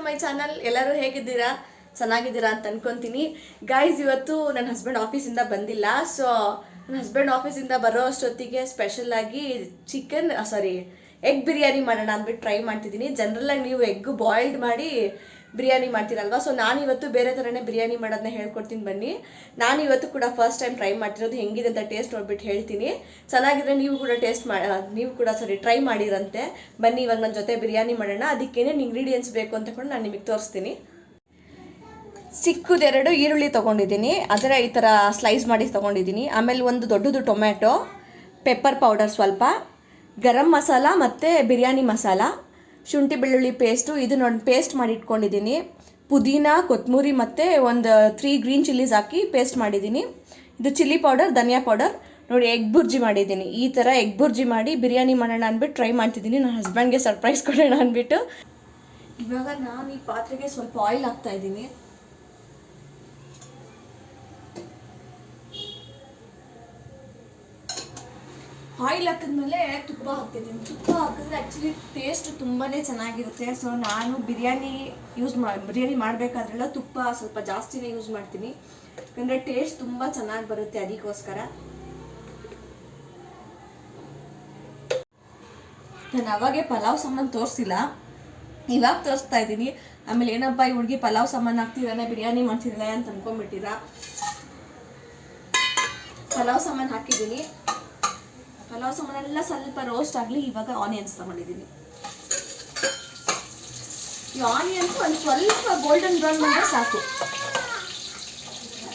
To my channel ಎಲ್ಲರೂ ಹೇಗಿದ್ದೀರಾ? ಚೆನ್ನಾಗಿದ್ದೀರಾ ಅಂತ ಅನ್ಕೊಂತೀನಿ. ಗಾಯ್ಸ್ ಇವತ್ತು ನನ್ನ ಹಸ್ಬೆಂಡ್ ಆಫೀಸಿಂದ ಬಂದಿಲ್ಲ. ಸೊ ನನ್ನ ಹಸ್ಬೆಂಡ್ ಆಫೀಸಿಂದ ಬರೋ ಅಷ್ಟೊತ್ತಿಗೆ ಸ್ಪೆಷಲ್ ಆಗಿ ಚಿಕನ್ ಸಾರಿ ಎಗ್ ಬಿರಿಯಾನಿ ಮಾಡೋಣ ಅಂದ್ಬಿಟ್ಟು ಟ್ರೈ ಮಾಡ್ತಿದ್ದೀನಿ. ಜನರಲಾಗಿ ನೀವು ಎಗ್ ಬಾಯ್ಲ್ಡ್ ಮಾಡಿ ಬಿರಿಯಾನಿ ಮಾಡ್ತೀರಲ್ವಾ? ಸೊ ನಾನು ಇವತ್ತು ಬೇರೆ ಥರನೇ ಬಿರಿಯಾನಿ ಮಾಡೋದನ್ನ ಹೇಳ್ಕೊಡ್ತೀನಿ ಬನ್ನಿ. ನಾನು ಇವತ್ತು ಕೂಡ ಫಸ್ಟ್ ಟೈಮ್ ಟ್ರೈ ಮಾಡ್ತಿರೋದು ಹೆಂಗಿದೆ ಅಂತ ಟೇಸ್ಟ್ ನೋಡ್ಬಿಟ್ಟು ಹೇಳ್ತೀನಿ. ಚೆನ್ನಾಗಿದ್ರೆ ನೀವು ಕೂಡ ಟೇಸ್ಟ್ ಮಾ ನೀವು ಕೂಡ ಸರಿ ಟ್ರೈ ಮಾಡಿರಂತೆ. ಬನ್ನಿ, ಇವಾಗ ನನ್ನ ಜೊತೆ ಬಿರಿಯಾನಿ ಮಾಡೋಣ. ಅದಕ್ಕೇನೇನು ಇಂಗ್ರೀಡಿಯೆಂಟ್ಸ್ ಬೇಕು ಅಂತ ಕೂಡ ನಾನು ನಿಮಗೆ ತೋರಿಸ್ತೀನಿ. ಸಿಕ್ಕುದೆರಡು ಈರುಳ್ಳಿ ತೊಗೊಂಡಿದ್ದೀನಿ. ಅದರ ಈ ಥರ ಸ್ಲೈಸ್ ಮಾಡಿ ತೊಗೊಂಡಿದ್ದೀನಿ. ಆಮೇಲೆ ಒಂದು ದೊಡ್ಡದು ಟೊಮ್ಯಾಟೊ ಪೆಪ್ಪರ್ ಪೌಡರ್ ಸ್ವಲ್ಪ, ಗರಂ ಮಸಾಲ ಮತ್ತು ಬಿರಿಯಾನಿ ಮಸಾಲ. ಶುಂಠಿ ಬೆಳ್ಳುಳ್ಳಿ ಪೇಸ್ಟು ಇದನ್ನ ಒಂದು ಪೇಸ್ಟ್ ಮಾಡಿ ಇಟ್ಕೊಂಡಿದ್ದೀನಿ ಪುದೀನ ಕೊತ್ತಂಬರಿ ಮತ್ತು ಒಂದು ತ್ರೀ ಗ್ರೀನ್ ಚಿಲ್ಲೀಸ್ ಹಾಕಿ ಪೇಸ್ಟ್ ಮಾಡಿದ್ದೀನಿ. ಇದು ಚಿಲ್ಲಿ ಪೌಡರ್ ಧನಿಯಾ ಪೌಡರ್ ನೋಡಿ ಎಗ್ ಬುರ್ಜಿ ಮಾಡಿದ್ದೀನಿ. ಈ ಥರ ಎಗ್ ಬುರ್ಜಿ ಮಾಡಿ ಬಿರಿಯಾನಿ ಮಾಡೋಣ ಅಂದ್ಬಿಟ್ಟು ಟ್ರೈ ಮಾಡ್ತಿದ್ದೀನಿ. ನನ್ನ ಹಸ್ಬೆಂಡ್ಗೆ ಸರ್ಪ್ರೈಸ್ ಕೊಡೋಣ ಅಂದ್ಬಿಟ್ಟು. ಇವಾಗ ನಾನು ಈ ಪಾತ್ರೆಗೆ ಸ್ವಲ್ಪ ಆಯಿಲ್ ಹಾಕ್ತಾ ಇದ್ದೀನಿ. ಆಯಿಲ್ ಹಾಕಿದ್ಮೇಲೆ ತುಪ್ಪ ಹಾಕ್ತಿದ್ದೀನಿ ತುಪ್ಪ ಹಾಕಿದ್ರೆ ಆ್ಯಕ್ಚುಲಿ ಟೇಸ್ಟ್ ತುಂಬಾ ಚೆನ್ನಾಗಿರುತ್ತೆ. ಸೊ ನಾನು ಬಿರಿಯಾನಿ ಯೂಸ್ ಮಾಡಿ ಬಿರಿಯಾನಿ ಮಾಡಬೇಕಾದ್ರೆಲ್ಲ ತುಪ್ಪ ಸ್ವಲ್ಪ ಜಾಸ್ತಿನೇ ಯೂಸ್ ಮಾಡ್ತೀನಿ. ಯಾಕಂದರೆ ಟೇಸ್ಟ್ ತುಂಬ ಚೆನ್ನಾಗಿ ಬರುತ್ತೆ ಅದಕ್ಕೋಸ್ಕರ. ನಾನು ಅವಾಗೆ ಪಲಾವ್ ಸಾಮಾನು ತೋರಿಸಿಲ್ಲ. ಇವಾಗ ತೋರಿಸ್ತಾ ಇದ್ದೀನಿ. ಆಮೇಲೆ ಏನಪ್ಪ, ಈ ಹುಡುಗಿ ಪಲಾವ್ ಸಾಮಾನು ಹಾಕ್ತಿದ್ದಾನೆ, ಬಿರಿಯಾನಿ ಮಾಡ್ತಿದ್ದಾನೆ ಅಂತ ಅನ್ಕೊಂಡ್ಬಿಟ್ಟಿರಾ? ಪಲಾವ್ ಸಾಮಾನು ಹಾಕಿದ್ದೀನಿ. ಪಲಾವ್ ಸಾಮಾನೆಲ್ಲ ಸ್ವಲ್ಪ ರೋಸ್ಟ್ ಆಗಲಿ, ಇವಾಗ ಆನಿಯನ್ಸ್ ತಗೊಂಡಿದ್ದೀನಿ ಈ ಆನಿಯನ್ಸ್ ಒಂದು ಸ್ವಲ್ಪ ಗೋಲ್ಡನ್ ಬ್ರೌನ್ ಬಂದರೆ ಸಾಕು.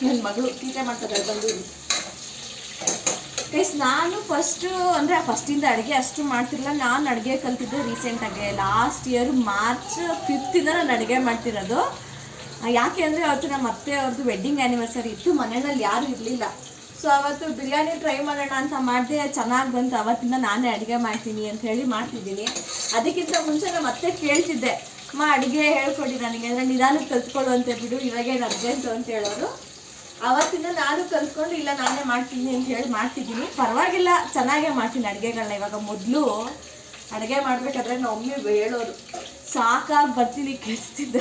ನನ್ನ ಮಗಳು ಟೀಕೆ ಮಾಡ್ತಾರೆ ಬಂದು. ಗೈಸ್ ನಾನು ಫಸ್ಟು ಅಂದರೆ ಫಸ್ಟಿಂದ ಅಡುಗೆ ಅಷ್ಟು ಮಾಡ್ತಿರಲ್ಲ ನಾನು ಅಡುಗೆ ಕಲ್ತಿದ್ದು ರೀಸೆಂಟಾಗಿ ಲಾಸ್ಟ್ ಇಯರ್ ಮಾರ್ಚ್ ಫಿಫ್ತಿಂದ ನಾನು ಅಡುಗೆ ಮಾಡ್ತಿರೋದು. ಯಾಕೆ ಅಂದರೆ, ಅವತ್ತು ನಮ್ಮ ಅತ್ತೆ ಅವ್ರದ್ದು ವೆಡ್ಡಿಂಗ್ ಆ್ಯನಿವರ್ಸರಿ ಇತ್ತು. ಮನೆಯಲ್ಲಿ ಯಾರೂ ಇರಲಿಲ್ಲ. ಸೊ ಅವತ್ತು ಬಿರಿಯಾನಿ ಟ್ರೈ ಮಾಡೋಣ ಅಂತ ಮಾಡಿದೆ, ಚೆನ್ನಾಗಿ ಬಂತು. ಅವತ್ತಿಂದ ನಾನೇ ಅಡುಗೆ ಮಾಡ್ತೀನಿ ಅಂತ ಹೇಳಿ ಮಾಡ್ತಿದ್ದೀನಿ. ಅದಕ್ಕಿಂತ ಮುಂಚೆ ನಾನು ಮತ್ತೆ ಕೇಳ್ತಿದ್ದೆ. ಅಮ್ಮ, ಅಡುಗೆ ಹೇಳ್ಕೊಡಿ ನನಗೆ. ಅಂದರೆ ನಿಧಾನಕ್ಕೆ ಕಲ್ತ್ಕೊಳ್ಳು ಅಂತ ಬಿಡು. ಇವಾಗೇನು ಅರ್ಜೆಂಟು ಅಂತ ಹೇಳೋರು. ಅವತ್ತಿಂದ ನಾನು ಕಲ್ತ್ಕೊಂಡು ಇಲ್ಲ, ನಾನೇ ಮಾಡ್ತೀನಿ ಅಂತ ಹೇಳಿ ಮಾಡ್ತಿದ್ದೀನಿ. ಪರವಾಗಿಲ್ಲ, ಚೆನ್ನಾಗೇ ಮಾಡ್ತೀನಿ ಅಡುಗೆಗಳನ್ನ ಇವಾಗ ಮೊದಲು ಅಡುಗೆ ಮಾಡಬೇಕಾದ್ರೆ ನಾವು ಒಮ್ಮೆ ಹೇಳೋರು ಸಾಕಾಗಿ ಬರ್ತೀನಿ ಕೆಲ್ಸತಿದ್ದ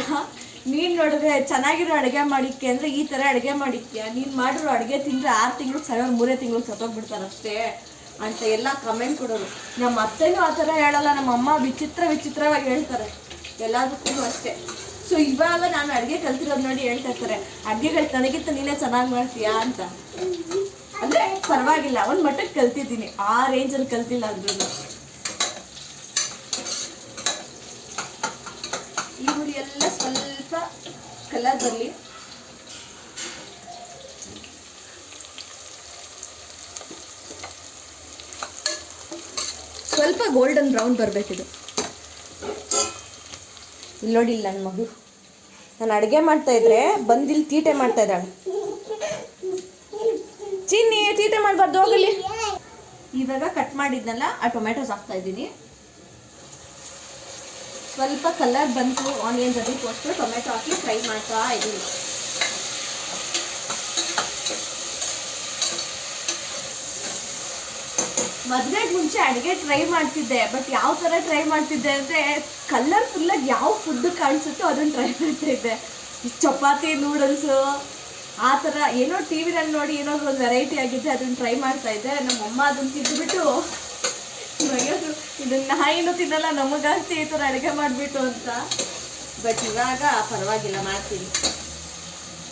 ನೀನು ನೋಡಿದ್ರೆ ಚೆನ್ನಾಗಿರೋ ಅಡುಗೆ ಮಾಡಿಕ್ಕೆ ಅಂದರೆ ಈ ಥರ ಅಡುಗೆ ಮಾಡಿಕ್ಯಾ ನೀನು ಮಾಡಿರೋ ಅಡುಗೆ ತಿಂದರೆ ಆರು ತಿಂಗಳು ಸಾವಿರ ಮೂರೇ ತಿಂಗಳು ಸತ್ತೋಗ್ಬಿಡ್ತಾರಷ್ಟೇ ಅಂತ ಎಲ್ಲ ಕಮೆಂಟ್ ಕೊಡೋರು. ನಮ್ಮ ಅತ್ತೆನೂ ಆ ಥರ ಹೇಳಲ್ಲ ನಮ್ಮ ಅಮ್ಮ ವಿಚಿತ್ರ ವಿಚಿತ್ರವಾಗಿ ಹೇಳ್ತಾರೆ. ಎಲ್ಲದಕ್ಕೂ ಅಷ್ಟೇ. ಸೊ ಇವಾಗ ನಾನು ಅಡುಗೆ ಕಲ್ತಿರೋದು ನೋಡಿ ಹೇಳ್ತಾ ಇರ್ತಾರೆ. ಅಡುಗೆಗಳು ನನಗಿಂತ ನೀನೇ ಚೆನ್ನಾಗಿ ಮಾಡ್ತೀಯಾ? ಅಂತ. ಅಂದರೆ ಪರವಾಗಿಲ್ಲ, ಒಂದು ಮಟ್ಟಕ್ಕೆ ಕಲ್ತಿದ್ದೀನಿ. ಆ ರೇಂಜಲ್ಲಿ ಕಲ್ತಿಲ್ಲ ಅಂದ್ರೂ ಈರುಳ್ಳಿ ಎಲ್ಲ ಸ್ವಲ್ಪ ಕಲರ್ ಬರಲಿ ಸ್ವಲ್ಪ ಗೋಲ್ಡನ್ ಬ್ರೌನ್ ಬರಬೇಕಿದು. ಇಲ್ಲಿ ನೋಡಿ ಇಲ್ಲ ನನ್ನ ಮಗು. ನಾನು ಅಡುಗೆ ಮಾಡ್ತಾ ಇದ್ರೆ ಬಂದಿಲ್ಲಿ ತೀಟೆ ಮಾಡ್ತಾ ಇದ್ದಾಳೆ. ಚಿನ್ನಿ ತೀಟೆ ಮಾಡಬಾರ್ದು ಹೋಗಲಿ. ಇವಾಗ ಕಟ್ ಮಾಡಿದ್ನಲ್ಲ ಆ ಟೊಮೆಟೊಸ್ ಹಾಕ್ತಾ ಇದ್ದೀನಿ. ಸ್ವಲ್ಪ ಕಲರ್ ಬಂತು ಆನಿಯನ್ ಜೊತೆ ಅದಕ್ಕೋಸ್ಕರ ಟೊಮೆಟೊ ಹಾಕಿ ಫ್ರೈ ಮಾಡ್ತಾ ಇದ್ದೀನಿ. ಮದುವೆಗೆ ಮುಂಚೆ ಅಡುಗೆ ಟ್ರೈ ಮಾಡ್ತಿದ್ದೆ ಬಟ್ ಯಾವ ಥರ ಟ್ರೈ ಮಾಡ್ತಿದ್ದೆ ಅಂದರೆ ಕಲರ್ಫುಲ್ಲಾಗಿ ಯಾವ ಫುಡ್ ಕಾಣಿಸುತ್ತೋ ಅದನ್ನು ಟ್ರೈ ಮಾಡ್ತಾ ಇದ್ದೆ ಚಪಾತಿ ನೂಡಲ್ಸು ಆ ಥರ ಏನೋ ಟಿ ವಿನಲ್ಲಿ ನೋಡಿ ಏನೋ ಒಂದು ವೆರೈಟಿ ಆಗಿದ್ದೆ, ಅದನ್ನು ಟ್ರೈ ಮಾಡ್ತಾ ಇದ್ದೆ. ನಮ್ಮಮ್ಮ ಅದನ್ನು ತಿಂದುಬಿಟ್ಟು ಇದನ್ನ ನಾಯಿನೂ ತಿನ್ನಲ್ಲ ನಮಗಾಸ್ತಿ ಈ ಥರ ಅಡುಗೆ ಮಾಡಿಬಿಟ್ಟು ಅಂತ. ಬಟ್ ಇವಾಗ ಪರವಾಗಿಲ್ಲ, ಮಾಡ್ತೀನಿ.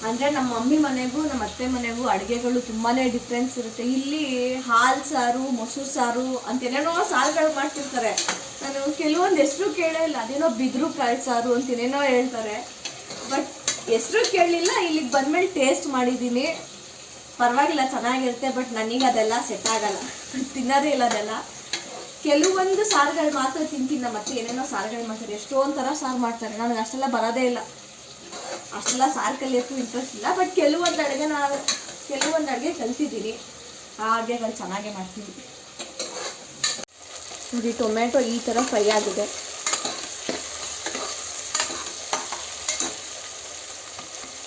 ಅಂದರೆ ನಮ್ಮ ಮಮ್ಮಿ ಮನೆಗೂ, ನಮ್ಮ ಅತ್ತೆ ಮನೆಗೂ ಅಡುಗೆಗಳು ತುಂಬಾ ಡಿಫ್ರೆನ್ಸ್ ಇರುತ್ತೆ. ಇಲ್ಲಿ ಹಾಲು ಸಾರು, ಮೊಸರು ಸಾರು ಅಂತ ಏನೇನೋ ಸಾರುಗಳು ಮಾಡ್ತಿರ್ತಾರೆ. ನಾನು ಕೆಲವೊಂದು ಹೆಸರು ಕೇಳೇ ಇಲ್ಲ. ಅದೇನೋ ಬಿದ್ರು ಕಾಳು ಸಾರು ಅಂತ ಏನೇನೋ ಹೇಳ್ತಾರೆ. ಬಟ್ ಹೆಸರು ಕೇಳಲಿಲ್ಲ ಇಲ್ಲಿಗೆ ಬಂದ್ಮೇಲೆ ಟೇಸ್ಟ್ ಮಾಡಿದ್ದೀನಿ. ಪರವಾಗಿಲ್ಲ, ಚೆನ್ನಾಗಿರುತ್ತೆ ಬಟ್ ನನಗೆ ಅದೆಲ್ಲ ಸೆಟ್ ಆಗಲ್ಲ. ತಿನ್ನೋದೇ ಇಲ್ಲ ಅದೆಲ್ಲ. ಕೆಲವೊಂದು ಸಾರುಗಳು ಮಾತ್ರ ತಿಂತೀನಿ ನಮ್ಮ ಅತ್ತೆ. ಏನೇನೋ ಸಾರುಗಳು ಮಾಡ್ತಾರೆ. ಎಷ್ಟೊಂದು ಥರ ಸಾರು ಮಾಡ್ತಾರೆ. ನನಗೆ ಅಷ್ಟೆಲ್ಲ ಬರೋದೇ ಇಲ್ಲ. ಅಷ್ಟೆಲ್ಲ ಸಾರು ಕಲಿಯೋಕ್ಕೂ ಇಂಟ್ರೆಸ್ಟ್ ಇಲ್ಲ. ಬಟ್ ಕೆಲವೊಂದು ಅಡುಗೆ ನಾನು, ಕೆಲವೊಂದು ಅಡುಗೆ ಕಲ್ತಿದ್ದೀನಿ. ಆ ಅಡುಗೆಗಳು ಚೆನ್ನಾಗೇ ಮಾಡ್ತೀನಿ. ನೋಡಿ ಟೊಮೆಟೊ ಈ ಥರ ಫ್ರೈ ಆಗಿದೆ.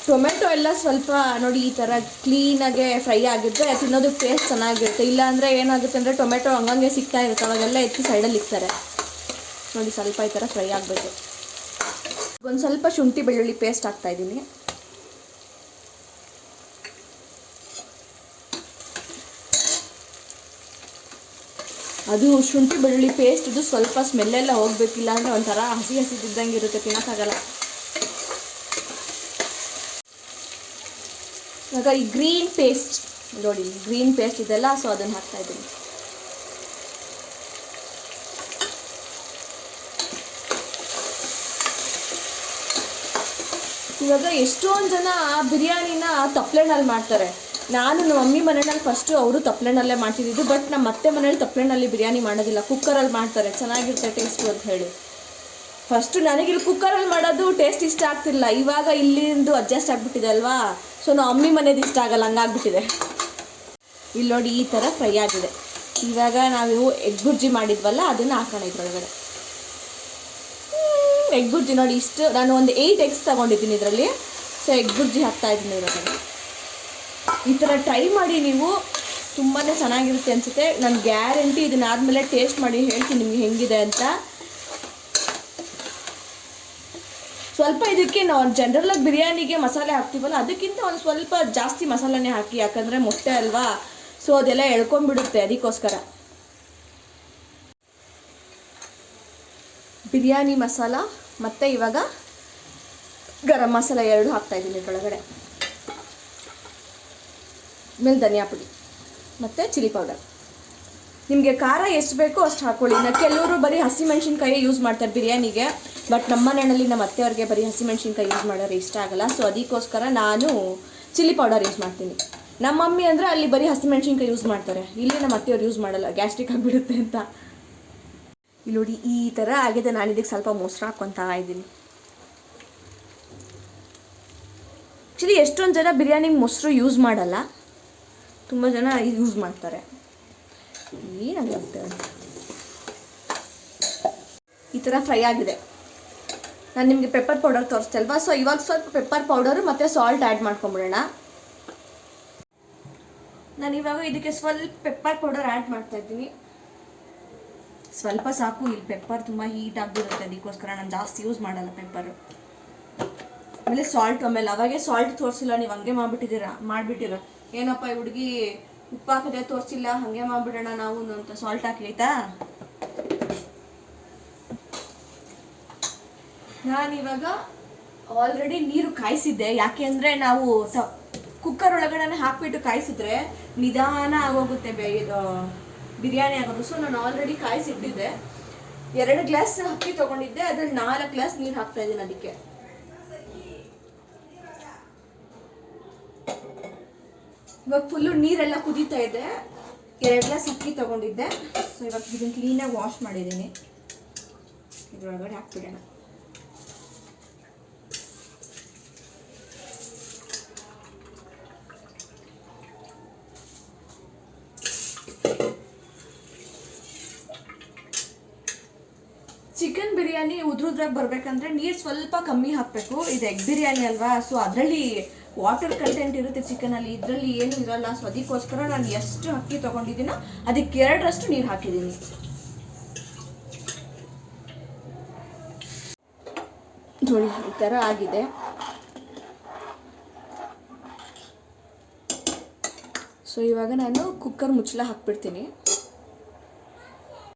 ಟೊಮೆಟೊ ಎಲ್ಲ ಸ್ವಲ್ಪ ನೋಡಿ ಈ ಥರ ಕ್ಲೀನಾಗೆ ಫ್ರೈ ಆಗಿದ್ರೆ ತಿನ್ನೋದಕ್ಕೆ ಟೇಸ್ಟ್ ಚೆನ್ನಾಗಿರುತ್ತೆ. ಇಲ್ಲಾಂದರೆ ಏನಾಗುತ್ತೆ ಅಂದರೆ ಟೊಮೆಟೊ ಹಂಗಂಗೆ ಸಿಗ್ತಾ ಇರುತ್ತೆ. ಅವಾಗೆಲ್ಲ ಎತ್ತಿ ಸೈಡಲ್ಲಿ ಇಕ್ತಾರೆ. ನೋಡಿ ಸ್ವಲ್ಪ ಈ ಥರ ಫ್ರೈ ಆಗಬೇಕು. ಒಂದು ಸ್ವಲ್ಪ ಶುಂಠಿ ಬೆಳ್ಳುಳ್ಳಿ ಪೇಸ್ಟ್ ಹಾಕ್ತಾ ಇದ್ದೀನಿ. ಅದು ಶುಂಠಿ ಬೆಳ್ಳುಳ್ಳಿ ಪೇಸ್ಟ್ ಇದು ಸ್ವಲ್ಪ ಸ್ಮೆಲ್ಲೆಲ್ಲ ಹೋಗ್ಬೇಕಿಲ್ಲ ಅಂದರೆ ಒಂಥರ ಹಸಿ ಹಸಿ ಇದ್ದಂಗೆ ಇರುತ್ತೆ, ತಿನ್ನೋಕ್ಕಾಗಲ್ಲ. ಇವಾಗ ಈ ಗ್ರೀನ್ ಪೇಸ್ಟ್, ನೋಡಿ, ಗ್ರೀನ್ ಪೇಸ್ಟ್ ಇದೆಲ್ಲ ಸೊ ಅದನ್ನು ಹಾಕ್ತಾ ಇದ್ದೀನಿ. ಇವಾಗ ಎಷ್ಟೊಂದು ಜನ ಬಿರಿಯಾನಿನ ತಪ್ಪಲೆನಲ್ಲಿ ಮಾಡ್ತಾರೆ. ನಾನು ನಮ್ಮ ಮಮ್ಮಿ ಮನೆಯಲ್ಲಿ ಫಸ್ಟು ಅವರು ತಪ್ಪಲೆನಲ್ಲೇ ಮಾಡ್ತಿದ್ದಿದ್ದು ಬಟ್ ನಮ್ಮ ಅತ್ತೆ ಮನೇಲಿ ತಪ್ಪಲೆನಲ್ಲಿ ಬಿರಿಯಾನಿ ಮಾಡೋದಿಲ್ಲ. ಕುಕ್ಕರಲ್ಲಿ ಮಾಡ್ತಾರೆ. ಚೆನ್ನಾಗಿರುತ್ತೆ ಟೇಸ್ಟು ಅಂತ ಹೇಳಿ. ಫಸ್ಟು ನನಗಿಲ್ಲಿ ಕುಕ್ಕರಲ್ಲಿ ಮಾಡೋದು ಟೇಸ್ಟ್ ಇಷ್ಟ ಆಗ್ತಿಲ್ಲ ಇವಾಗ ಇಲ್ಲಿಂದು ಅಡ್ಜಸ್ಟ್ ಆಗಿಬಿಟ್ಟಿದೆ ಅಲ್ವಾ? ಸೊ ನಾವು ಅಮ್ಮಿ ಮನೇದು ಇಷ್ಟ ಆಗಲ್ಲ ಹಂಗಾಗ್ಬಿಟ್ಟಿದೆ ಇಲ್ಲಿ ನೋಡಿ ಈ ಥರ ಫ್ರೈ ಆಗಿದೆ. ಇವಾಗ ನಾವು ಎಗ್ ಬುರ್ಜಿ ಮಾಡಿದ್ವಲ್ಲ, ಅದನ್ನು ಹಾಕೋಣ ಇದ್ರೊಳಗಡೆ. ಎಗ್ ಬುರ್ಜಿ ನೋಡಿ ಇಷ್ಟು. ನಾನು ಒಂದು ಏಯ್ಟ್ ಎಗ್ಸ್ ತೊಗೊಂಡಿದ್ದೀನಿ ಇದರಲ್ಲಿ. ಸೊ ಎಗ್ ಬುರ್ಜಿ ಹಾಕ್ತಾ ಇದ್ದೀನಿ ಇವಾಗ ಈ ಥರ ಟ್ರೈ ಮಾಡಿ ನೀವು ತುಂಬಾ ಚೆನ್ನಾಗಿರುತ್ತೆ ಅನಿಸುತ್ತೆ. ನಾನು ಗ್ಯಾರಂಟಿ ಇದನ್ನಾದಮೇಲೆ ಟೇಸ್ಟ್ ಮಾಡಿ ಹೇಳ್ತೀನಿ ನಿಮಗೆ ಹೆಂಗಿದೆ ಅಂತ. ಸ್ವಲ್ಪ ಇದಕ್ಕೆ ನಾವು ಆಗಿ ಬಿರಿಯಾನಿಗೆ ಮಸಾಲೆ ಹಾಕ್ತೀವಲ್ಲ, ಅದಕ್ಕಿಂತ ಒಂದು ಸ್ವಲ್ಪ ಜಾಸ್ತಿ ಮಸಾಲೆನೇ ಹಾಕಿ, ಯಾಕಂದರೆ ಮೊಟ್ಟೆ ಅಲ್ವಾ? ಸೊ ಅದೆಲ್ಲ ಎಳ್ಕೊಂಡ್ಬಿಡುತ್ತೆ ಅದಕ್ಕೋಸ್ಕರ. ಬಿರಿಯಾನಿ ಮಸಾಲ, ಮತ್ತು ಇವಾಗ ಗರಂ ಮಸಾಲ ಎರಡು ಹಾಕ್ತಾ ಇದ್ದೀನಿ ಇದರೊಳಗಡೆ. ಆಮೇಲೆ ಧನಿಯಾ ಪುಡಿ, ಮತ್ತು ಚಿಲ್ಲಿ ಪೌಡರ್. ನಿಮಗೆ ಖಾರ ಎಷ್ಟು ಬೇಕೋ ಅಷ್ಟು ಹಾಕ್ಕೊಳ್ಳಿ ಇನ್ನು ಕೆಲವರು ಬರೀ ಹಸಿಮೆಣ್ಸಿನ್ಕಾಯಿ ಯೂಸ್ ಮಾಡ್ತಾರೆ ಬಿರಿಯಾನಿಗೆ. ಬಟ್ ನಮ್ಮ ಮನೆಯಲ್ಲಿ ನಮ್ಮ ಅತ್ತೆಯವ್ರಿಗೆ ಬರೀ ಹಸಿಮೆಣ್ಸಿನ್ಕಾಯಿ ಯೂಸ್ ಮಾಡೋರು ಇಷ್ಟ ಆಗಲ್ಲ. ಸೊ ಅದಕ್ಕೋಸ್ಕರ ನಾನು ಚಿಲ್ಲಿ ಪೌಡರ್ ಯೂಸ್ ಮಾಡ್ತೀನಿ. ನಮ್ಮ ಮಮ್ಮಿ ಅಂದರೆ ಅಲ್ಲಿ ಬರೀ ಹಸಿಮೆಣ್ಸಿನ್ಕಾಯಿ ಯೂಸ್ ಮಾಡ್ತಾರೆ. ಇಲ್ಲಿ ನಮ್ಮ ಅತ್ತೆಯವ್ರು ಯೂಸ್ ಮಾಡಲ್ಲ. ಗ್ಯಾಸ್ಟ್ರಿಕ್ ಆಗಿಬಿಡುತ್ತೆ ಅಂತ. ಇಲ್ಲಿ ನೋಡಿ ಈ ಥರ ಆಗಿದೆ. ನಾನು ಇದಕ್ಕೆ ಸ್ವಲ್ಪ ಮೊಸರು ಹಾಕ್ಕೊತಾ ಇದ್ದೀನಿ ಆ್ಯಕ್ಚುಲಿ ಎಷ್ಟೊಂದು ಜನ ಬಿರಿಯಾನಿಗೆ ಮೊಸರು ಯೂಸ್ ಮಾಡಲ್ಲ. ತುಂಬ ಜನ ಯೂಸ್ ಮಾಡ್ತಾರೆ. ಏನಾಗುತ್ತೆ ಈ ಥರ ಫ್ರೈ ಆಗಿದೆ. ನಾನು ನಿಮಗೆ ಪೆಪ್ಪರ್ ಪೌಡರ್ ತೋರಿಸ್ತೆ ಅಲ್ವಾ ಸೊ ಇವಾಗ ಸ್ವಲ್ಪ ಪೆಪ್ಪರ್ ಪೌಡರು ಮತ್ತು ಸಾಲ್ಟ್ ಆ್ಯಡ್ ಮಾಡ್ಕೊಂಬಿಡೋಣ. ನಾನು ಇವಾಗ ಇದಕ್ಕೆ ಸ್ವಲ್ಪ ಪೆಪ್ಪರ್ ಪೌಡರ್ ಆ್ಯಡ್ ಮಾಡ್ತಾ ಇದ್ದೀನಿ. ಸ್ವಲ್ಪ ಸಾಕು, ಇಲ್ಲಿ ಪೆಪ್ಪರ್ ತುಂಬ ಹೀಟ್ ಆಗಿಬಿಡುತ್ತೆ. ಅದಕ್ಕೋಸ್ಕರ ನಾನು ಜಾಸ್ತಿ ಯೂಸ್ ಮಾಡಲ್ಲ ಪೆಪ್ಪರು ಆಮೇಲೆ ಸಾಲ್ಟ್ ಆಮೇಲೆ, ಅವಾಗೆ ಸಾಲ್ಟ್ ತೋರಿಸಿಲ್ಲ, ನೀವು ಹಂಗೆ ಮಾಡಿಬಿಟ್ಟಿದ್ದೀರಾ? ಮಾಡಿಬಿಟ್ಟಿರೋ. ಏನಪ್ಪ ಈ ಹುಡುಗಿ ಉಪ್ಪು ಹಾಕದೆ ತೋರಿಸಿಲ್ಲ, ಹಾಗೆ ಮಾಡಿಬಿಡೋಣ ನಾವು ಅಂತ ಸಾಲ್ಟ್ ಹಾಕಿ ಆಯ್ತಾ ನಾನಿವಾಗ ಆಲ್ರೆಡಿ ನೀರು ಕಾಯಿಸಿದ್ದೆ. ಯಾಕೆ ಅಂದರೆ ನಾವು ಸ ಕುಕ್ಕರ್ ಒಳಗಡೆ ಹಾಕಿಬಿಟ್ಟು ಕಾಯಿಸಿದ್ರೆ ನಿಧಾನ ಆಗೋಗುತ್ತೆ ಬೇ ಬಿರಿಯಾನಿ ಆಗೋದು. ಸೊ ನಾನು ಆಲ್ರೆಡಿ ಕಾಯಿಸಿಟ್ಟಿದ್ದೆ. ಎರಡು ಗ್ಲಾಸ್ ಅಕ್ಕಿ ತೊಗೊಂಡಿದ್ದೆ. ಅದ್ರಲ್ಲಿ ನಾಲ್ಕು ಗ್ಲಾಸ್ ನೀರು ಹಾಕ್ತಾ ಇದ್ದೀನಿ ಅದಕ್ಕೆ. ಇವಾಗ ಫುಲ್ಲು ನೀರೆಲ್ಲ ಕುದೀತಾ ಇದೆ. ಎರಡು ಗ್ಲಾಸ್ ಅಕ್ಕಿ ತೊಗೊಂಡಿದ್ದೆ. ಸೊ ಇವಾಗ ಇದನ್ನು ಕ್ಲೀನಾಗಿ ವಾಶ್ ಮಾಡಿದ್ದೀನಿ. ಇದ್ರೊಳಗಡೆ ಹಾಕ್ಬಿಡೋಣ. ಚಿಕನ್ ಬಿರಿಯಾನಿ ಉದ್ರುದ್ರಾಗ ಬರ್ಬೇಕಂದ್ರೆ ನೀರು ಸ್ವಲ್ಪ ಕಮ್ಮಿ ಹಾಕಬೇಕು. ಇದು ಎಗ್ ಬಿರಿಯಾನಿ ಅಲ್ವಾ? ಸೊ ಅದರಲ್ಲಿ ವಾಟರ್ ಕಂಟೆಂಟ್ ಇರುತ್ತೆ ಚಿಕನಲ್ಲಿ ಇದರಲ್ಲಿ ಏನು ಇರಲ್ಲ. ಸೊ ಅದಕ್ಕೋಸ್ಕರ ನಾನು ಎಷ್ಟು ಅಕ್ಕಿ ತೊಗೊಂಡಿದ್ದೀನೋ ಅದಕ್ಕೆ ಎರಡರಷ್ಟು ನೀರು ಹಾಕಿದ್ದೀನಿ. ಈ ಥರ ಆಗಿದೆ. ಸೊ ಇವಾಗ ನಾನು ಕುಕ್ಕರ್ ಮುಚ್ಚಳ ಹಾಕ್ಬಿಡ್ತೀನಿ.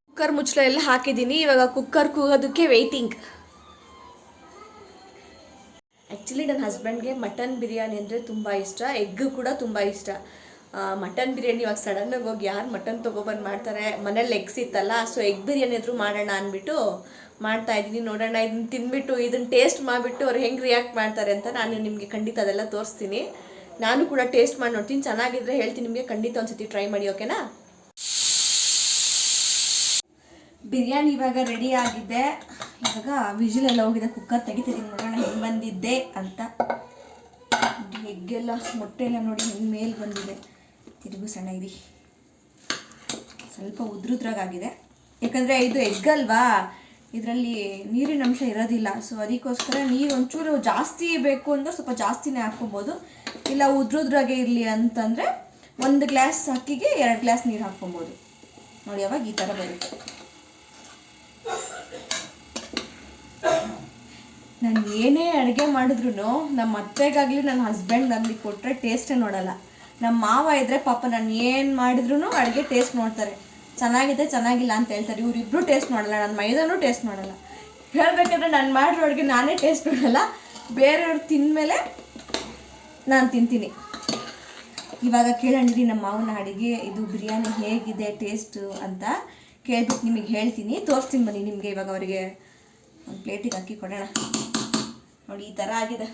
ಕುಕ್ಕರ್ ಮುಚ್ಚಳ ಎಲ್ಲ ಹಾಕಿದ್ದೀನಿ. ಇವಾಗ ಕುಕ್ಕರ್ ಕೂಗೋದಕ್ಕೆ ವೆಯ್ಟಿಂಗ್ ಆ್ಯಕ್ಚುಲಿ ನನ್ನ ಹಸ್ಬೆಂಡ್ಗೆ ಮಟನ್ ಬಿರಿಯಾನಿ ಅಂದರೆ ತುಂಬ ಇಷ್ಟ. ಎಗ್ ಕೂಡ ತುಂಬ ಇಷ್ಟ. ಮಟನ್ ಬಿರಿಯಾನಿ ಇವಾಗ ಸಡನ್ನಾಗಿ ಹೋಗಿ ಯಾರು ಮಟನ್ ತೊಗೊಬಂದು ಮಾಡ್ತಾರೆ? ಮನೇಲಿ ಎಗ್ಸ್ ಇತ್ತಲ್ಲ ಸೊ ಎಗ್ ಬಿರಿಯಾನಿ ಆದರೂ ಮಾಡೋಣ ಅಂದ್ಬಿಟ್ಟು ಮಾಡ್ತಾ ಇದ್ದೀನಿ. ನೋಡೋಣ ಇದನ್ನ ತಿಂದ್ಬಿಟ್ಟು ಇದನ್ನ ಟೇಸ್ಟ್ ಮಾಡಿಬಿಟ್ಟು ಅವ್ರು ಹೆಂಗೆ ರಿಯಾಕ್ಟ್ ಮಾಡ್ತಾರೆ ಅಂತ ನಾನು ನಿಮಗೆ ಖಂಡಿತ ಅದೆಲ್ಲ ತೋರಿಸ್ತೀನಿ. ನಾನು ಕೂಡ ಟೇಸ್ಟ್ ಮಾಡಿ ನೋಡ್ತೀನಿ. ಚೆನ್ನಾಗಿದ್ರೆ ಹೇಳ್ತೀನಿ ನಿಮಗೆ. ಖಂಡಿತ ಒಂದ್ಸತಿ ಟ್ರೈ ಮಾಡಿ ಓಕೆನಾ ಬಿರಿಯಾನಿ ಇವಾಗ ರೆಡಿ ಆಗಿದೆ. ಇವಾಗ ವಿಜಿಲ್ ಎಲ್ಲ ಹೋಗಿದೆ. ಕುಕ್ಕರ್ ತೆಗಿತೀನಿ ನೋಡೋಣ ಹೆಂಗೆ ಬಂದಿದ್ದೆ ಅಂತ. ಎಗ್ಗೆಲ್ಲ ಮೊಟ್ಟೆ ಎಲ್ಲ ನೋಡಿ ಹೆಂಗೆ ಮೇಲೆ ಬಂದಿದೆ. ತಿರುಗು ಸಣ್ಣ ಇರಿ. ಸ್ವಲ್ಪ ಉದ್ರುದ್ರಾಗಿದೆ ಯಾಕಂದರೆ ಇದು ಎಗ್ ಅಲ್ವಾ? ಇದರಲ್ಲಿ ನೀರಿನ ಅಂಶ ಇರೋದಿಲ್ಲ. ಸೊ ಅದಕ್ಕೋಸ್ಕರ ನೀರು ಒಂಚೂರು ಜಾಸ್ತಿ ಬೇಕು ಅಂದರೆ ಸ್ವಲ್ಪ ಜಾಸ್ತಿನೇ ಹಾಕ್ಕೊಬೋದು. ಇಲ್ಲ, ಉದ್ರುದ್ರಾಗೆ ಇರಲಿ ಅಂತಂದರೆ ಒಂದು ಗ್ಲಾಸ್ ಅಕ್ಕಿಗೆ ಎರಡು ಗ್ಲಾಸ್ ನೀರು ಹಾಕ್ಕೊಬೋದು. ನೋಡಿ ಅವಾಗ ಈ ಥರ ಬರುತ್ತೆ. ನಾನು ಏನೇ ಅಡುಗೆ ಮಾಡಿದ್ರು ನಮ್ಮ ಅತ್ತೆಗಾಗಲಿ ನನ್ನ ಹಸ್ಬೆಂಡ್ಗಾಗಲಿ ಕೊಟ್ಟರೆ ಟೇಸ್ಟೇ ನೋಡಲ್ಲ. ನಮ್ಮ ಮಾವ ಇದ್ದರೆ ಪಾಪ ನಾನು ಏನು ಮಾಡಿದ್ರು ಅಡುಗೆ ಟೇಸ್ಟ್ ನೋಡ್ತಾರೆ. ಚೆನ್ನಾಗಿದೆ, ಚೆನ್ನಾಗಿಲ್ಲ ಅಂತ ಹೇಳ್ತಾರೆ. ಇವರಿಬ್ರು ಟೇಸ್ಟ್ ಮಾಡಲ್ಲ ನನ್ನ ಮೈದಾನು ಟೇಸ್ಟ್ ಮಾಡಲ್ಲ ಹೇಳಬೇಕಂದ್ರೆ ನಾನು ಮಾಡಿರೋ ಅಡುಗೆ ನಾನೇ ಟೇಸ್ಟ್ ಮಾಡಲ್ಲ ಬೇರೆಯವ್ರು ತಿಂದಮೇಲೆ ನಾನು ತಿಂತೀನಿ. ಇವಾಗ ಕೇಳಂಡ್ರಿ ನಮ್ಮ ಮಾವನ ಅಡುಗೆ, ಇದು ಬಿರಿಯಾನಿ ಹೇಗಿದೆ ಟೇಸ್ಟು ಅಂತ ಕೇಳ್ಬಿಟ್ಟು ನಿಮಗೆ ಹೇಳ್ತೀನಿ. ತೋರಿಸ್ತೀನಿ ಬನ್ನಿ ನಿಮಗೆ ಇವಾಗ ಅವರಿಗೆ. ಒಂದು ಪ್ಲೇಟಿಗೆ ಅಕ್ಕಿ ಕೊಡೋಣ. ನೋಡಿ, ಈ ಥರ ಆಗಿದೆ.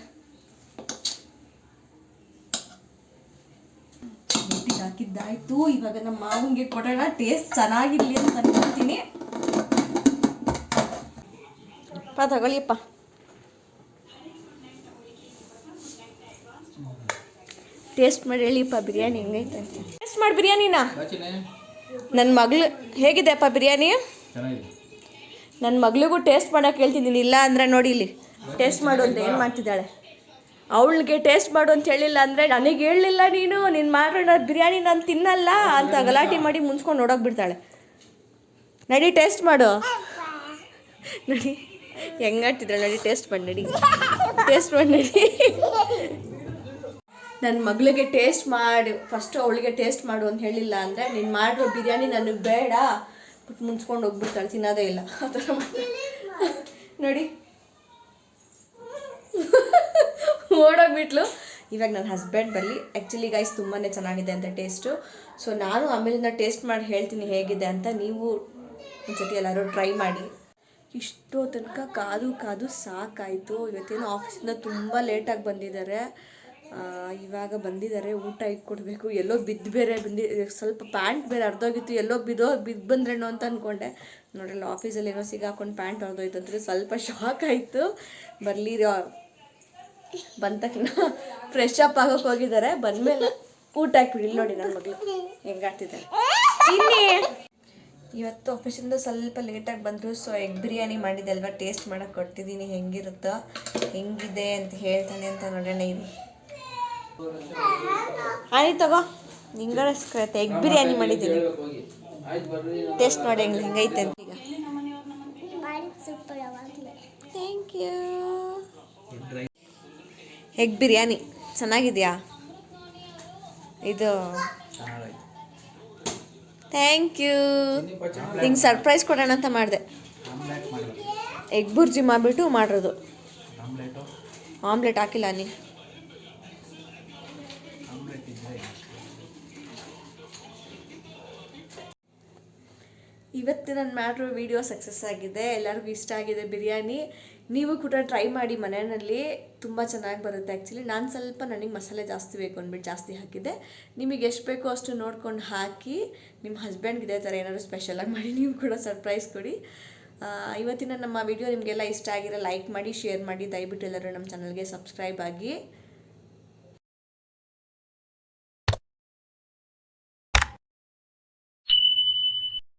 ಪ್ಲೇಟಿಗೆ ಹಾಕಿದ್ದಾಯಿತು. ಇವಾಗ ನಮ್ಮ ಮಾವನಿಗೆ ಕೊಡೋಣ. ಟೇಸ್ಟ್ ಚೆನ್ನಾಗಿರಲಿ ಅಂತ ಅನ್ಕೊಳ್ತೀನಿ ಪಾ ತಗೊಳ್ಳಿಯಪ್ಪ ಟೇಸ್ಟ್ ಮಾಡಿ ಹೇಳಿಪ್ಪ ಬಿರಿಯಾನಿ ಹೆಂಗೈತೆ ಅಂತ. ಟೇಸ್ಟ್ ಮಾಡಿ ಬಿರಿಯಾನಿನ ನನ್ನ ಮಗಳು ಹೇಗಿದೆಪ್ಪ ಬಿರಿಯಾನಿ? ನನ್ನ ಮಗಳಿಗೂ ಟೇಸ್ಟ್ ಮಾಡೋಕೆ ಹೇಳ್ತಿದ್ದೀನಿ ಇಲ್ಲ ಅಂದರೆ ನೋಡಿ ಇಲ್ಲಿ ಟೇಸ್ಟ್ ಮಾಡು ಅಂತ ಏನು ಮಾಡ್ತಿದ್ದಾಳೆ. ಅವಳಿಗೆ ಟೇಸ್ಟ್ ಮಾಡು ಅಂತ ಹೇಳಿಲ್ಲ ಅಂದರೆ ನನಗೆ ಹೇಳಲಿಲ್ಲ ನೀನು ನೀನು ಮಾಡೋಣ ಬಿರಿಯಾನಿ ನಾನು ತಿನ್ನಲ್ಲ ಅಂತ ಗಲಾಟೆ ಮಾಡಿ ಮುಂಚ್ಕೊಂಡು ನೋಡೋಕೆ ಬಿಡ್ತಾಳೆ. ನಡಿ ಟೇಸ್ಟ್ ಮಾಡು. ನಡಿ. ಹೆಂಗಾಡ್ತಿದ್ದಾಳೆ ನಡಿ ಟೇಸ್ಟ್ ಮಾಡಿ ನಡಿ. ಟೇಸ್ಟ್ ಮಾಡಿ ನಡಿ. ನನ್ನ ಮಗಳಿಗೆ ಟೇಸ್ಟ್ ಮಾಡಿ ಫಸ್ಟು ಅವಳಿಗೆ ಟೇಸ್ಟ್ ಮಾಡು ಅಂತ ಹೇಳಿಲ್ಲ ಅಂದರೆ ನೀನು ಮಾಡಿರೋ ಬಿರಿಯಾನಿ ನನಗೆ ಬೇಡ. ಬಿಟ್ಟು ಮುನ್ಸ್ಕೊಂಡು ಹೋಗ್ಬಿಡ್ತಾಳೆ, ತಿನ್ನೋದೇ ಇಲ್ಲ. ಆ ಥರ. ನೋಡಿ. ಓಡೋಗ್ಬಿಟ್ಲು. ಇವಾಗ ನನ್ನ ಹಸ್ಬೆಂಡ್ ಬರಲಿ ಆ್ಯಕ್ಚುಲಿ ಗೈಸ್ ತುಂಬಾ ಚೆನ್ನಾಗಿದೆ ಅಂತ ಟೇಸ್ಟು ಸೊ ನಾನು ಆಮೇಲಿಂದ ಟೇಸ್ಟ್ ಮಾಡಿ ಹೇಳ್ತೀನಿ ಹೇಗಿದೆ ಅಂತ ನೀವು ಒಂದ್ಸತಿ ಎಲ್ಲರೂ ಟ್ರೈ ಮಾಡಿ. ಇಷ್ಟೋ ತನಕ ಕಾದು ಕಾದು ಸಾಕಾಯಿತು. ಇವತ್ತೇನು ಆಫೀಸಿಂದ ತುಂಬ ಲೇಟಾಗಿ ಬಂದಿದ್ದಾರೆ. ಇವಾಗ ಬಂದಿದ್ದಾರೆ ಊಟ ಕೊಡಬೇಕು ಎಲ್ಲೋ ಬಿದ್ದು ಬೇರೆ ಬಂದಿ ಸ್ವಲ್ಪ ಪ್ಯಾಂಟ್ ಬೇರೆ ಅರ್ಧೋಗಿತ್ತು ಎಲ್ಲೋ ಬಿದ್ದೋ ಬಿದ್ದು ಬಂದ್ರೇನೋ ಅಂತ ಅಂದ್ಕೊಂಡೆ ನೋಡ್ರಲ್ಲ ಆಫೀಸಲ್ಲಿ ಏನೋ ಸಿಗಾಕೊಂಡು ಪ್ಯಾಂಟ್ ಅರ್ಧೋಯ್ತು ಅಂದರೆ ಸ್ವಲ್ಪ ಶಾಕ್ ಆಯಿತು. ಬರಲಿ ಬಂದ ತಕ್ಷಣ ಫ್ರೆಶ್ ಅಪ್ ಆಗೋಕೆ ಹೋಗಿದ್ದಾರೆ. ಬಂದಮೇಲೆ ಊಟ ಹಾಕ್ಬಿಡಿ ಇಲ್ಲಿ ನೋಡಿ ನನ್ನ ಮಗಳು. ಹೆಂಗಾಡ್ತಿದ್ದಾರೆ ಇವತ್ತು ಆಫೀಸಿಂದ ಸ್ವಲ್ಪ ಲೇಟಾಗಿ ಬಂದರು ಸೊ ಎಗ್ ಬಿರಿಯಾನಿ ಮಾಡಿದೆ ಅಲ್ವಾ ಟೇಸ್ಟ್ ಮಾಡೋಕೆ ಕೊಡ್ತಿದ್ದೀನಿ ಹೆಂಗಿರುತ್ತೋ ಹೆಂಗಿದೆ ಅಂತ ಹೇಳ್ತಾನೆ ಅಂತ ನೋಡೋಣ ಇದು ಆಯ್ತು ತಗೋ. ನಿಂಗಳ ಎಗ್ ಬಿರಿಯಾನಿ ಮಾಡಿದ್ದೀನಿ. ಟೇಸ್ಟ್ ನೋಡಿ ಹೆಂಗೆ ಹೆಂಗೈತೆ ಅಂತ ಈಗ. ಥ್ಯಾಂಕ್ ಯು ಎಗ್ ಬಿರಿಯಾನಿ ಚೆನ್ನಾಗಿದೆಯಾ? ಇದು. ಥ್ಯಾಂಕ್ ಯು ನಿಂಗೆ ಸರ್ಪ್ರೈಸ್ ಕೊಡೋಣ ಅಂತ ಮಾಡಿದೆ. ಮಾಡಿ ಎಗ್ ಬುರ್ಜಿ ಮಾಡಿಬಿಟ್ಟು ಮಾಡಿರೋದು. ಆಮ್ಲೆಟ್ ಹಾಕಿಲ್ಲ ನೀ ಇವತ್ತು ನಾನು ಮಾಡಿರೋ ವಿಡಿಯೋ ಸಕ್ಸಸ್ ಆಗಿದೆ, ಎಲ್ಲರಿಗೂ ಇಷ್ಟ ಆಗಿದೆ ಬಿರಿಯಾನಿ. ನೀವು ಕೂಡ ಟ್ರೈ ಮಾಡಿ ಮನೆಯಲ್ಲಿ, ತುಂಬ ಚೆನ್ನಾಗಿ ಬರುತ್ತೆ ಆ್ಯಕ್ಚುಲಿ ನಾನು ಸ್ವಲ್ಪ ನನಗೆ ಮಸಾಲೆ ಜಾಸ್ತಿ ಬೇಕು ಅಂದ್ಬಿಟ್ಟು ಜಾಸ್ತಿ ಹಾಕಿದ್ದೆ. ನಿಮಗೆ ಎಷ್ಟು ಬೇಕೋ ಅಷ್ಟು ನೋಡ್ಕೊಂಡು ಹಾಕಿ ನಿಮ್ಮ ಹಸ್ಬೆಂಡ್ಗೆ ಇದೇ ಥರ ಏನಾದರೂ ಸ್ಪೆಷಲಾಗಿ ಮಾಡಿ, ನೀವು ಕೂಡ ಸರ್ಪ್ರೈಸ್ ಕೊಡಿ. ಇವತ್ತಿನ ನಮ್ಮ ವಿಡಿಯೋ ನಿಮಗೆಲ್ಲ ಇಷ್ಟ ಆಗಿರೋ ಲೈಕ್ ಮಾಡಿ ಶೇರ್ ಮಾಡಿ, ದಯವಿಟ್ಟು ಎಲ್ಲರೂ ನಮ್ಮ ಚಾನಲ್ಗೆ ಸಬ್ಸ್ಕ್ರೈಬ್ ಆಗಿ.